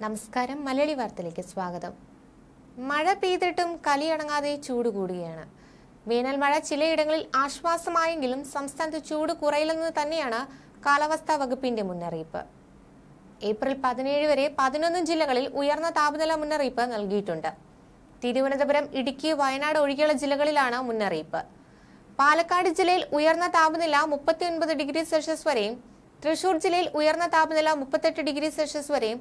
നമസ്കാരം. മലയാളി വാർത്തയിലേക്ക് സ്വാഗതം. മഴ പെയ്തിട്ടും കലിയടങ്ങാതെ ചൂട് കൂടുകയാണ് വേനൽ മഴ ചിലയിടങ്ങളിൽ ആശ്വാസമായെങ്കിലും സംസ്ഥാനത്ത് ചൂട് കുറയില്ലെന്ന് തന്നെയാണ് കാലാവസ്ഥാ വകുപ്പിന്റെ മുന്നറിയിപ്പ്. ഏപ്രിൽ പതിനേഴ് വരെ പതിനൊന്ന് ജില്ലകളിൽ ഉയർന്ന താപനില മുന്നറിയിപ്പ് നൽകിയിട്ടുണ്ട്. തിരുവനന്തപുരം ഇടുക്കി വയനാട് ഒഴികെയുള്ള ജില്ലകളിലാണ് മുന്നറിയിപ്പ്. പാലക്കാട് ജില്ലയിൽ ഉയർന്ന താപനില മുപ്പത്തിയൊൻപത് ഡിഗ്രി സെൽഷ്യസ് വരെയും തൃശൂർ ജില്ലയിൽ ഉയർന്ന താപനില മുപ്പത്തെട്ട് ഡിഗ്രി സെൽഷ്യസ് വരെയും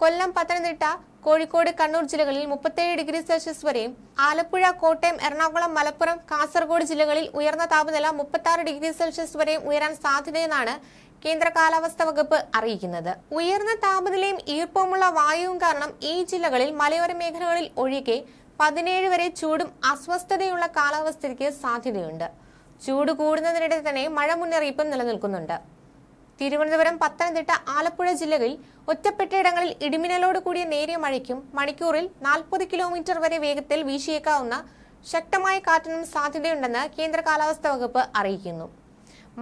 കൊല്ലം പത്തനംതിട്ട കോഴിക്കോട് കണ്ണൂർ ജില്ലകളിൽ മുപ്പത്തേഴ് ഡിഗ്രി സെൽഷ്യസ് വരെയും ആലപ്പുഴ കോട്ടയം എറണാകുളം മലപ്പുറം കാസർഗോഡ് ജില്ലകളിൽ ഉയർന്ന താപനില മുപ്പത്തി ഡിഗ്രി സെൽഷ്യസ് വരെയും ഉയരാൻ സാധ്യതയെന്നാണ് കേന്ദ്ര കാലാവസ്ഥാ വകുപ്പ് അറിയിക്കുന്നത്. ഉയർന്ന താപനിലയും ഈർപ്പവുമുള്ള വായുവും കാരണം ഈ ജില്ലകളിൽ മലയോര മേഖലകളിൽ ഒഴികെ പതിനേഴ് വരെ ചൂടും അസ്വസ്ഥതയുള്ള കാലാവസ്ഥയ്ക്ക് സാധ്യതയുണ്ട്. ചൂട് കൂടുന്നതിനിടെ തന്നെ മഴ മുന്നറിയിപ്പും നിലനിൽക്കുന്നുണ്ട്. തിരുവനന്തപുരം പത്തനംതിട്ട ആലപ്പുഴ ജില്ലകളിൽ ഒറ്റപ്പെട്ടയിടങ്ങളിൽ ഇടിമിന്നലോട് കൂടിയ നേരിയ മഴയ്ക്കും മണിക്കൂറിൽ നാൽപ്പത് കിലോമീറ്റർ വരെ വേഗത്തിൽ വീശിയേക്കാവുന്ന ശക്തമായ കാറ്റിനും സാധ്യതയുണ്ടെന്ന് കേന്ദ്ര കാലാവസ്ഥാ വകുപ്പ് അറിയിക്കുന്നു.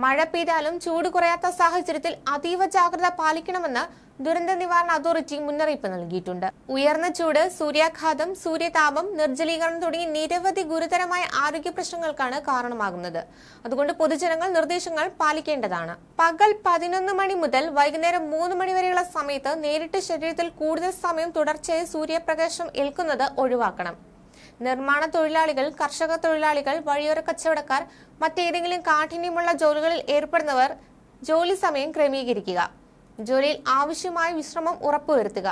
മഴ പെയ്താലും ചൂട് കുറയാത്ത സാഹചര്യത്തിൽ അതീവ ജാഗ്രത പാലിക്കണമെന്ന് ദുരന്ത നിവാരണ അതോറിറ്റി മുന്നറിയിപ്പ് നൽകിയിട്ടുണ്ട്. ഉയർന്ന ചൂട് സൂര്യാഘാതം സൂര്യതാപം നിർജലീകരണം തുടങ്ങി നിരവധി ഗുരുതരമായ ആരോഗ്യ പ്രശ്നങ്ങൾക്കാണ് കാരണമാകുന്നത്. അതുകൊണ്ട് പൊതുജനങ്ങൾ നിർദ്ദേശങ്ങൾ പാലിക്കേണ്ടതാണ്. പകൽ പതിനൊന്ന് മണി മുതൽ വൈകുന്നേരം മൂന്ന് മണി വരെയുള്ള സമയത്ത് നേരിട്ട് ശരീരത്തിൽ കൂടുതൽ സമയം തുടർച്ചയായി സൂര്യപ്രകാശം ഏൽക്കുന്നത് ഒഴിവാക്കണം. നിർമ്മാണ തൊഴിലാളികൾ കർഷക തൊഴിലാളികൾ വഴിയോര കച്ചവടക്കാർ മറ്റേതെങ്കിലും കാഠിന്യമുള്ള ജോലികളിൽ ഏർപ്പെടുന്നവർ ജോലി സമയം ക്രമീകരിക്കുക. ജോലിയിൽ ആവശ്യമായ വിശ്രമം ഉറപ്പുവരുത്തുക.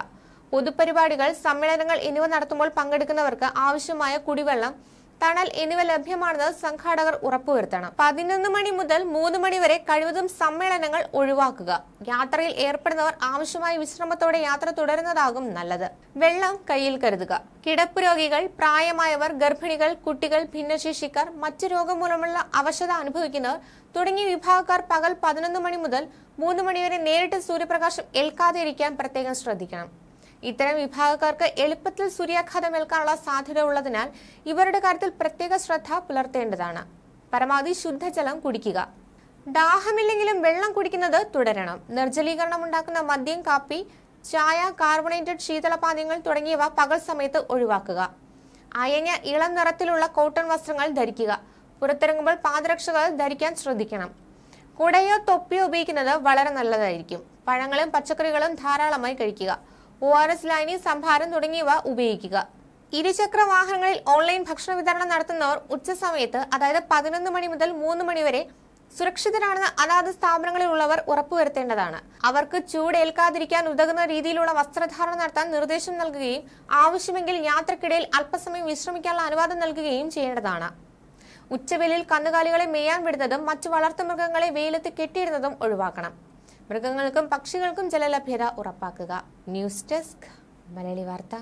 പൊതുപരിപാടികൾ സമ്മേളനങ്ങൾ എന്നിവ നടത്തുമ്പോൾ പങ്കെടുക്കുന്നവർക്ക് ആവശ്യമായ കുടിവെള്ളം തണൽ എന്നിവ ലഭ്യമാണെന്ന് സംഘാടകർ ഉറപ്പുവരുത്തണം. പതിനൊന്ന് മണി മുതൽ മൂന്ന് മണി വരെ കഴിവതും സമ്മേളനങ്ങൾ ഒഴിവാക്കുക. യാത്രയിൽ ഏർപ്പെടുന്നവർ ആവശ്യമായ വിശ്രമത്തോടെ യാത്ര തുടരുന്നതാകും നല്ലത്. വെള്ളം കയ്യിൽ കരുതുക. കിടപ്പ് രോഗികൾ പ്രായമായവർ ഗർഭിണികൾ കുട്ടികൾ ഭിന്നശേഷിക്കാർ മറ്റു രോഗം മൂലമുള്ള അവശത അനുഭവിക്കുന്നവർ തുടങ്ങിയ വിഭാഗക്കാർ പകൽ പതിനൊന്ന് മണി മുതൽ മൂന്ന് മണി വരെ നേരിട്ട് സൂര്യപ്രകാശം ഏൽക്കാതെ ഇരിക്കാൻ പ്രത്യേകം ശ്രദ്ധിക്കണം. ഇത്തരം വിഭാഗക്കാർക്ക് എളുപ്പത്തിൽ സൂര്യാഘാതം ഏൽക്കാനുള്ള സാധ്യത ഉള്ളതിനാൽ ഇവരുടെ കാര്യത്തിൽ പ്രത്യേക ശ്രദ്ധ പുലർത്തേണ്ടതാണ്. പരമാവധി ശുദ്ധജലം കുടിക്കുക. ദാഹമില്ലെങ്കിലും വെള്ളം കുടിക്കുന്നത് തുടരണം. നിർജലീകരണം ഉണ്ടാക്കുന്ന മദ്യം കാപ്പി ചായ കാർബണേറ്റഡ് ശീതളപാനീയങ്ങൾ തുടങ്ങിയവ പകൽ സമയത്ത് ഒഴിവാക്കുക. അയഞ്ഞ ഇളം നിറത്തിലുള്ള കോട്ടൺ വസ്ത്രങ്ങൾ ധരിക്കുക. പുറത്തിറങ്ങുമ്പോൾ പാദരക്ഷകൾ ധരിക്കാൻ ശ്രദ്ധിക്കണം. കുടയോ തൊപ്പിയോ ഉപയോഗിക്കുന്നത് വളരെ നല്ലതായിരിക്കും. പഴങ്ങളും പച്ചക്കറികളും ധാരാളമായി കഴിക്കുക. ഒ ആർ എസ് ലൈനി സംഭാരം തുടങ്ങിയവ ഉപയോഗിക്കുക. ഇരുചക്ര വാഹനങ്ങളിൽ ഓൺലൈൻ ഭക്ഷണ വിതരണം നടത്തുന്നവർ ഉച്ചസമയത്ത് അതായത് പതിനൊന്ന് മണി മുതൽ മൂന്ന് മണി വരെ സുരക്ഷിതരാണെന്ന് അതാത് സ്ഥാപനങ്ങളിലുള്ളവർ ഉറപ്പുവരുത്തേണ്ടതാണ്. അവർക്ക് ചൂടേൽക്കാതിരിക്കാൻ ഉതകുന്ന രീതിയിലുള്ള വസ്ത്രധാരണം നടത്താൻ നിർദ്ദേശം നൽകുകയും ആവശ്യമെങ്കിൽ യാത്രക്കിടയിൽ അല്പസമയം വിശ്രമിക്കാനുള്ള അനുവാദം നൽകുകയും ചെയ്യേണ്ടതാണ്. ഉച്ചവെയിലിൽ കന്നുകാലികളെ മേയാൻ വിടുന്നതും മറ്റു വളർത്തുമൃഗങ്ങളെ വെയിലത്ത് കെട്ടിയിടുന്നതും ഒഴിവാക്കണം. മൃഗങ്ങൾക്കും പക്ഷികൾക്കും ജലലഭ്യത ഉറപ്പാക്കുക. ന്യൂസ് ഡെസ്ക് മലയാളി വാർത്ത.